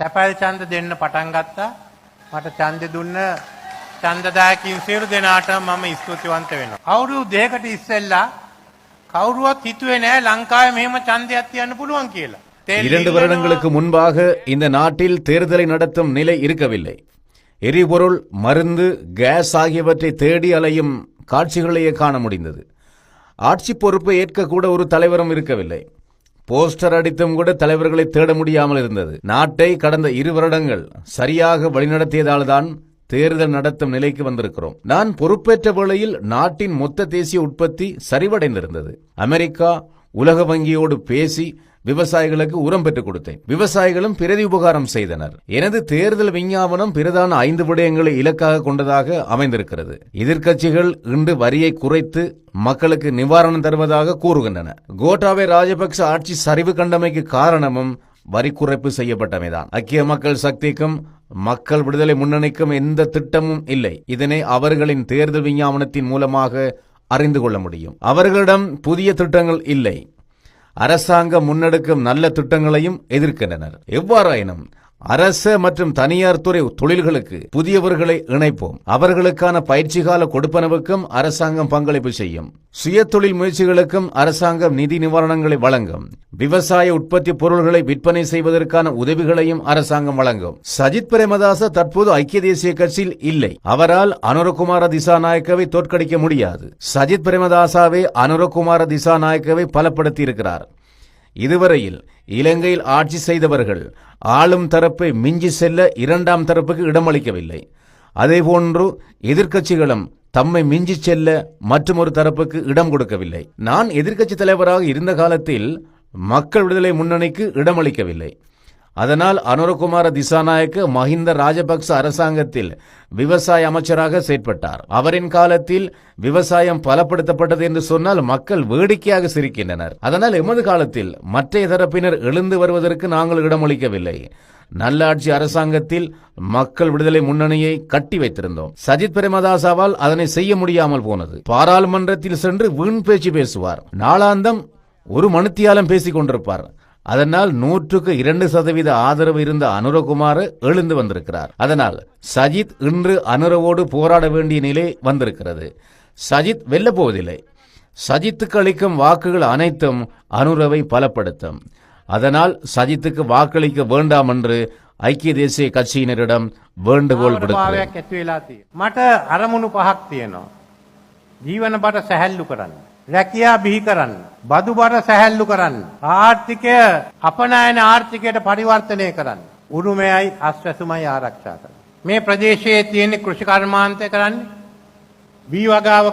තැපැල් ඡන්ද දෙන්න පටන් ගත්තා. මට ඡන්දෙ දුන්න ඡන්දදායකින් සියලු දෙනාට මම ස්තුතිවන්ත වෙනවා. අවුරුදු දෙකකට ඉස්සෙල්ලා කවුරුවත් හිතුවේ නෑ ලංකාවේ මෙහෙම ඡන්දයක් තියන්න පුළුවන් කියලා. තෙල් இரண்டு ඉල්ලනවා, வருடங்களுக்கு முன்பாக இந்த நாட்டில் தேர்தலை நடத்தும் நிலை இருக்கவில்லை எரிபொருள் மருந்து கேஸ் ஆகியவற்றை தேடி அலையும் காட்சிகளையே காண முடிந்தது ஆட்சி பொறுப்பை ஏற்கக்கூட ஒரு தலைவரும் இருக்கவில்லை போஸ்டர் அடித்தும் கூட தலைவர்களை தேட முடியாமல் இருந்தது. நாட்டை கடந்த இரு வருடங்கள் சரியாக வழிநடத்தியதால்தான் தேர்தல் நடத்தும் நிலைக்கு வந்திருக்கிறோம். நான் பொறுப்பேற்ற வேளையில் நாட்டின் மொத்த தேசிய உற்பத்தி சரிவடைந்திருந்தது. அமெரிக்கா உலக வங்கியோடு பேசி விவசாயிகளுக்கு உரம் பெற்றுக் கொடுத்தேன். விவசாயிகளும் பிரதி உபகாரம் செய்தனர். எனது தேர்தல் விஞ்ஞாபனம் பிரதான ஐந்து விடயங்களை இலக்காக கொண்டதாக அமைந்திருக்கிறது. எதிர்க்கட்சிகள் இன்று வரியை குறைத்து மக்களுக்கு நிவாரணம் தருவதாக கூறுகின்றன. கோட்டாவே ராஜபக்ச ஆட்சி சரிவு கண்டமைக்கு காரணமும் வரி குறைப்பு செய்யப்பட்டமைதான். ஐக்கிய மக்கள் சக்திக்கும் மக்கள் விடுதலை முன்னணிக்கும் எந்த திட்டமும் இல்லை. இதனை அவர்களின் தேர்தல் விஞ்ஞாபனத்தின் மூலமாக அறிந்து கொள்ள முடியும். அவர்களிடம் புதிய திட்டங்கள் இல்லை. அரசாங்கம் முன்னெடுக்கும் நல்ல திட்டங்களையும் எதிர்க்கின்றனர். எவ்வாறாயினும் அரச மற்றும் தனியார் துறை தொழில்களுக்கு புதியவர்களை இணைப்போம். அவர்களுக்கான பயிற்சி கால கொடுப்பனவுக்கும் அரசாங்கம் பங்களிப்பு செய்யும். சுய தொழில் முயற்சிகளுக்கும் அரசாங்கம் நிதி நிவாரணங்களை வழங்கும். விவசாய உற்பத்தி பொருள்களை விற்பனை செய்வதற்கான உதவிகளையும் அரசாங்கம் வழங்கும். சஜித் பிரேமதாச தற்போது ஐக்கிய தேசிய கட்சியில் இல்லை. அவரால் அனுரகுமார திசாநாயக்கவை தோற்கடிக்க முடியாது. சஜித் பிரேமதாசாவே அனுரகுமார திசாநாயக்கவை பலப்படுத்தி இருக்கிறார் இதுவரையில் இலங்கையில் ஆட்சி செய்தவர்கள் ஆளும் தரப்பை மிஞ்சி செல்ல இரண்டாம் தரப்புக்கு இடமளிக்கவில்லை. அதேபோன்று எதிர்க்கட்சிகளும் தம்மை மிஞ்சி செல்ல மற்றொரு தரப்புக்கு இடம் கொடுக்கவில்லை. நான் எதிர்க்கட்சி தலைவராக இருந்த காலத்தில் மக்கள் விடுதலை முன்னணிக்கு இடமளிக்கவில்லை. அதனால் அனுரகுமார திசாநாயக்க மஹிந்த ராஜபக்ச அரசாங்கத்தில் விவசாய அமைச்சராக செயற்பட்டார். அவரின் காலத்தில் விவசாயம் பலப்படுத்தப்பட்டது என்று சொன்னால் மக்கள் வேடிக்கையாக சிரிக்கின்றனர். அதனால் எமது காலத்தில் மற்றைய தரப்பினர் எழுந்து வருவதற்கு நாங்கள் இடமளிக்கவில்லை. நல்லாட்சி அரசாங்கத்தில் மக்கள் விடுதலை முன்னணியை கட்டி வைத்திருந்தோம். சஜித் பிரேமதாசாவால் அதனை செய்ய முடியாமல் போனது. பாராளுமன்றத்தில் சென்று வீண் பேச்சு பேசுவார். நாளாந்தம் ஒரு மணித்தியாலம் பேசிக் கொண்டிருப்பார் அதனால் நூற்றுக்கு இரண்டு சதவீத ஆதரவு இருந்த அனுரகுமார் எழுந்து வந்திருக்கிறார் அதனால் சஜித் இன்று அனுரவோடு போராட வேண்டிய நிலை வந்திருக்கிறது சஜித் வெல்லப் போவதில்லை சஜித்துக்கு அளிக்கும் வாக்குகள் அனைத்தும் அனுரவை பலப்படுத்தும் அதனால் சஜித்துக்கு வாக்களிக்க வேண்டாம் என்று ஐக்கிய தேசிய கட்சியினரிடம் வேண்டுகோள் விடுக்கிறேன் භාවයක් ඇති වෙලා තියෙනවා. මට අරමුණු පහක් තියෙනවා. ජීවන බට සැහැල්ලු කරන්න. රැකියා බිහි කරන්න. බදු බට සැහැල්ලු කරන්න. ආර්ථිකය අපනයන ආර්ථිකයට පරිවර්තනය කරන්න. උරුමයයි අස්වැසුමයි ආරක්ෂා කරන්න. මේ ප්‍රදේශයේ තියෙන කෘෂිකර්මාන්තය කරන්නේ වී වගාව